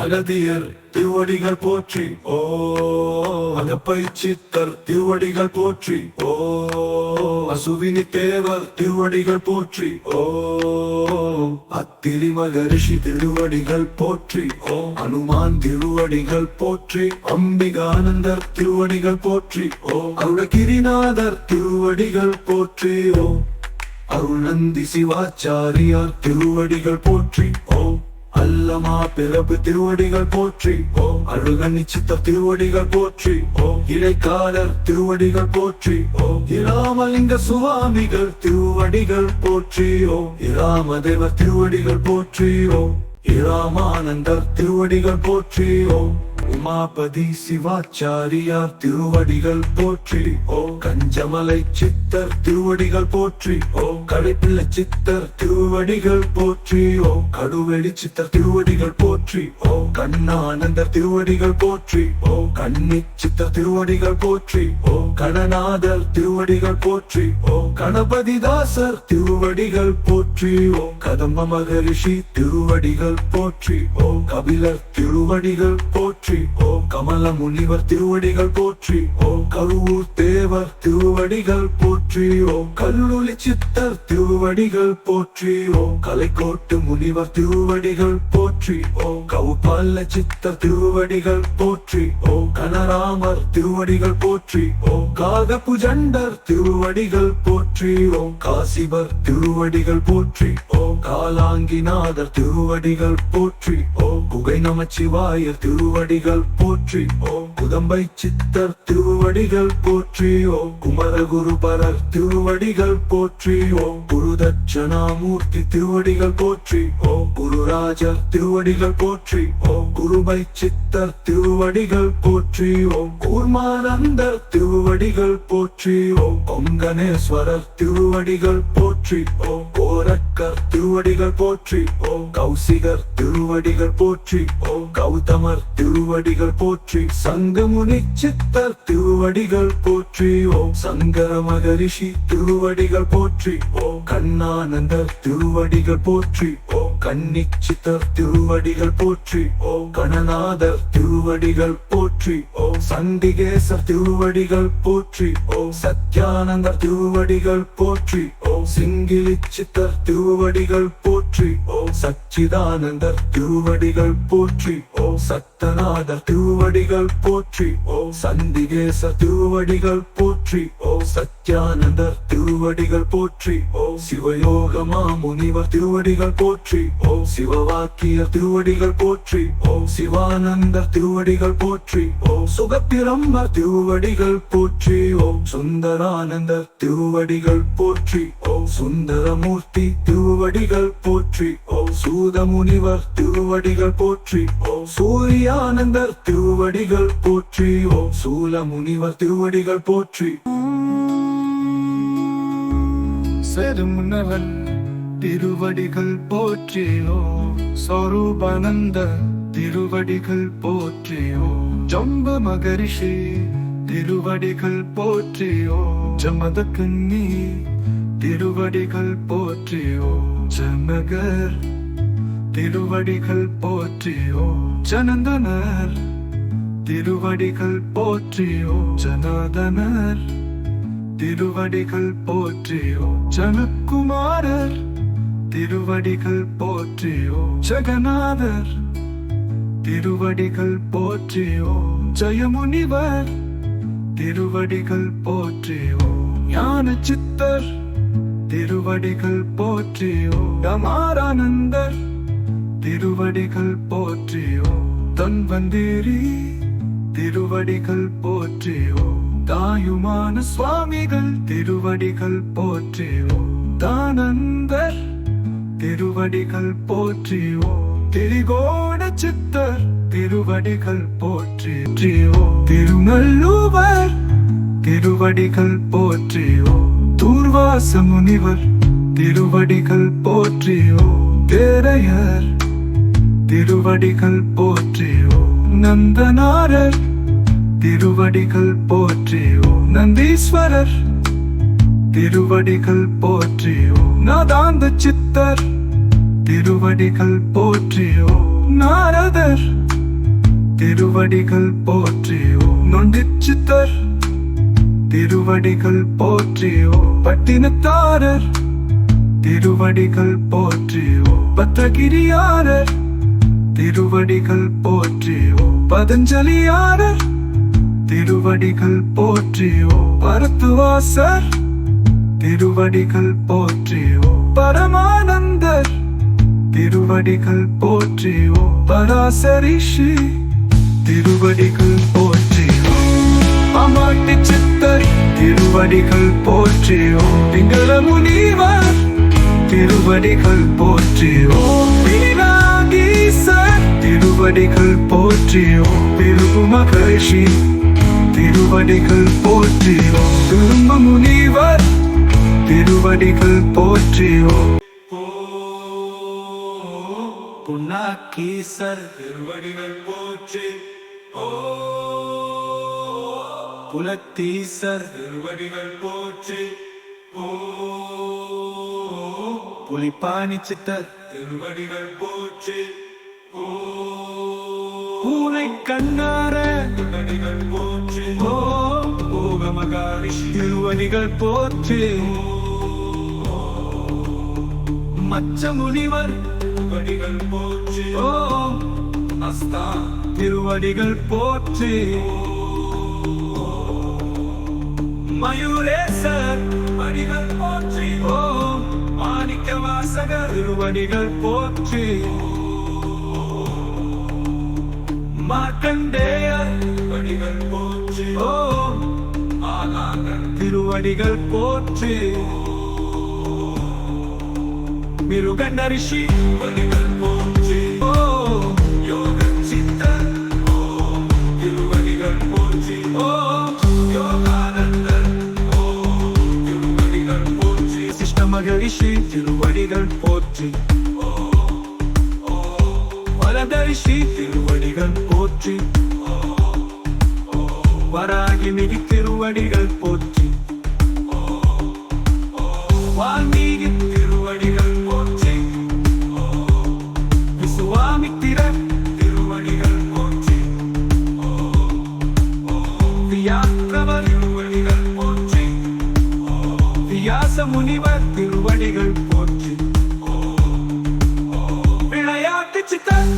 அகதியர் திருவடிகள் போற்றி ஓ அகப்பை சித்தர் திருவடிகள் போற்றி ஓ அசுவினி தேவர் திருவடிகள் போற்றி ஓ அத்திரி மகரிஷி திருவடிகள் போற்றி ஓ அனுமான் திருவடிகள் போற்றி அம்பிகானந்தர் திருவடிகள் போற்றி ஓ அருணகிரிநாதர் திருவடிகள் போற்றி ஓ அருணந்தி சிவாச்சாரியார் திருவடிகள் போற்றி ஓ அல்லமா பிறப்பு திருவடிகள் போற்றி. ஓ அழுகனி நிச்சித்த திருவடிகள் போற்றி. ஓ இடைக்காலர் திருவடிகள் போற்றி. ஓ இராமலிங்க சுவாமிகள் திருவடிகள் போற்றி. ஓ இராமதேவர் திருவடிகள் போற்றி. ஓ இராமானந்தர் திருவடிகள் போற்றி. ஓ உமாபதி சிவாச்சாரியார் திருவடிகள் போற்றி ஓ கஞ்சமலை சித்தர் திருவடிகள் போற்றி ஓ கடைப்பிள்ளை சித்தர் திருவடிகள் போற்றி ஓ கடுவெளி சித்தர் திருவடிகள் போற்றி ஓ கண்ணானந்தர் திருவடிகள் போற்றி ஓ கண்ணி சித்தர் திருவடிகள் போற்றி ஓ கணநாதர் திருவடிகள் போற்றி ஓ கணபதிதாசர் திருவடிகள் போற்றி ஓ கதம்ப மகரிஷி திருவடிகள் போற்றி ஓ கபிலர் திருவடிகள் போற்றி ஓம் கமல முனிவர் திருவடிகள் போற்றி ஓம் கருவூர் தேவர் திருவடிகள் போற்றி ஓம் கல்லூலி சித்தர் திருவடிகள் போற்றி ஓம் கலைக்கோட்டு முனிவர் திருவடிகள் போற்றி ஓம் கவுபால சித்தர் திருவடிகள் போற்றி ஓம் கனராமர் திருவடிகள் போற்றி ஓம் காகபுஜண்டர் திருவடிகள் போற்றி ஓம் காசிபர் திருவடிகள் போற்றி ஓம் காலாங்கிநாதர் திருவடிகள் போற்றி ஓ குகை நமச்சிவாயர் திருவடிகள் போற்றி ஓ புதம்பை சித்தர் திருவடிகள் போற்றி குமரகுரு குமரகுருபரர் திருவடிகள் போற்றி குரு தட்சணாமூர்த்தி திருவடிகள் போற்றி ஓ குருராஜர் திருவடிகள் போற்றி ஓ குருபை சித்தர் திருவடிகள் போற்றி ஓம் கூர்மானந்தர் திருவடிகள் போற்றி ஓம் கொங்கனேஸ்வரர் திருவடிகள் போற்றி ஓம் கோரக்கர் திருவடிகள் போற்றி ஓம் கௌசிகர் திருவடிகள் போற்றி ஓம் கௌதமர் திருவடிகள் போற்றி சங்கமுனி சித்தர் திருவடிகள் போற்றி ஓ சங்கர மகரிஷி திருவடிகள் போற்றி ஓ கண்ணானந்தர் திருவடிகள் போற்றி ஓ கன்னி சித்தர் திருவடிகள் போற்றி ஓ கணநாதர் திருவடிகள் போற்றி ஓ சண்டிகேசர் திருவடிகள் போற்றி ஓ சத்யானந்தர் திருவடிகள் போற்றி ஓ சிங்கிலி சித்தர் திருவடிகள் போற்றி ஓ சச்சிதானந்தர் திருவடிகள் போற்றி ஓ சத்தநாதர் திருவடிகள் போற்றி. ஓ சந்திகேச திருவடிகள் போற்றி. ஓ சத்யானந்தர் திருவடிகள் போற்றி. ஓ சிவயோகமா முனிவர் திருவடிகள் போற்றி. ஓ சிவவாக்கிய திருவடிகள் போற்றி. ஓ சிவானந்த திருவடிகள் போற்றி. ஓ சுகப்பிரம்மர் திருவடிகள் போற்றி. ஓ சுந்தரானந்த திருவடிகள் போற்றி. ஓ சுந்தரமூர்த்தி திருவடிகள் போற்றி. ஓ சூதமுனிவர் திருவடிகள் போற்றி ஓம் சூரியானந்தர் திருவடிகள் போற்றி ஓ சூலமுனிவர் திருவடிகள் போற்றி. செருமுனவன் திருவடிகள் போற்றி ஓம் சொரூபானந்த திருவடிகள் போற்றி ஓம் ஜம்ப மகரிஷி திருவடிகள் போற்றியோ ஜமத கண்ணி திருவடிகள் போற்றியோ ஜனகர் திருவடிகள் போற்றியோ ஜனந்தனர். திருவடிகள் போற்றியோ ஜனாதனர். திருவடிகள் போற்றியோ ஜனக்குமாரர். திருவடிகள் போற்றியோ ஜெகநாதர். திருவடிகள் போற்றியோ ஜெயமுனிவர். திருவடிகள் போற்றியோ ஞான சித்தர் திருவடிகள் போற்றியோ யமாரானந்தர் திருவடிகள் போற்றியோ. தன்வந்திரி திருவடிகள் போற்றியோ. தாயுமான சுவாமிகள் திருவடிகள் போற்றியோ. தானந்தர் திருவடிகள் போற்றியோ. திரிகோண சித்தர் திருவடிகள் போற்றியோ. திருநள்ளுவர் திருவடிகள் போற்றியோ. தூர்வாச முனிவர் திருவடிகள் போற்றியோ. தேரையர் திருவடிகள் போற்றியோ நந்தனாரர். திருவடிகள் போற்றியோ நந்தீஸ்வரர். திருவடிகள் போற்றியோ நாதாந்த சித்தர். திருவடிகள் போற்றியோ நாரதர். திருவடிகள் போற்றியோ நொண்டி சித்தர் திருவடிகள் போற்றியோ பட்டினத்தாரர். திருவடிகள் போற்றியோ ஓம் பத்திரகிரியாரர் திருவடிகள் போற்றியோ பதஞ்சலியாரர். திருவடிகள் போற்றியோ பரத்துவாசர். திருவடிகள் போற்றியோ பரமானந்தர். திருவடிகள் போற்றியோ பராசரிஷி. திருவடிகள் போற்றியோ அமாட்டி சித்தர். திருவடிகள் போற்றியோ பிங்கள முனிவர் திருவடிகள் போற்றியோ திருவடிகள் போற்றி ஓம் திருவு மகர்ஷி திருவடிகள் போற்றி ஓம் திரும்ப முனிவர் திருவடிகள் போற்றி ஓம். புன்னாக்கீசர் திருவடிகள் போற்றி. புலத்தீசர். திருவடிகள் போற்றி. புலிப்பாணி சித்தர். திருவடிகள் போற்றி. கண்ணார திருவடிகள் போற்றி. ஓ ஓகமகாரிஷி திருவடிகள் போற்றி. மச்ச முனிவர் திருவடிகள் போற்றி. ஓ அஸ்தா திருவடிகள் போற்றி. மயூரேசர் திருவடிகள் போற்றி. ஓ மாணிக்க வாசகர் திருவடிகள் போற்றி. போற்றி திருவடிகள் போற்றி. மிருகண்ட ரிஷி திருவடிகள் போற்றி. ஓ யோக சித்தர். திருவடிகள் போற்றி. ஓ யோகானந்தர். ஓம் திருவடிகள் போற்றி. சிஷ்ட மகரிஷி திருவடிகள் போற்றி. வரத ரிஷி திருவடிகள் போற்றி. வராகி மிகு திருவடிகள் போற்றி. வால்மீகி திருவடிகள் போற்றி. விசுவாமித்திர திருவடிகள் போற்றி. வியாக்கிரவர் திருவடிகள் போற்றி. வியாச முனிவர் திருவடிகள் போற்றி. விளையாட்டு சித்தர்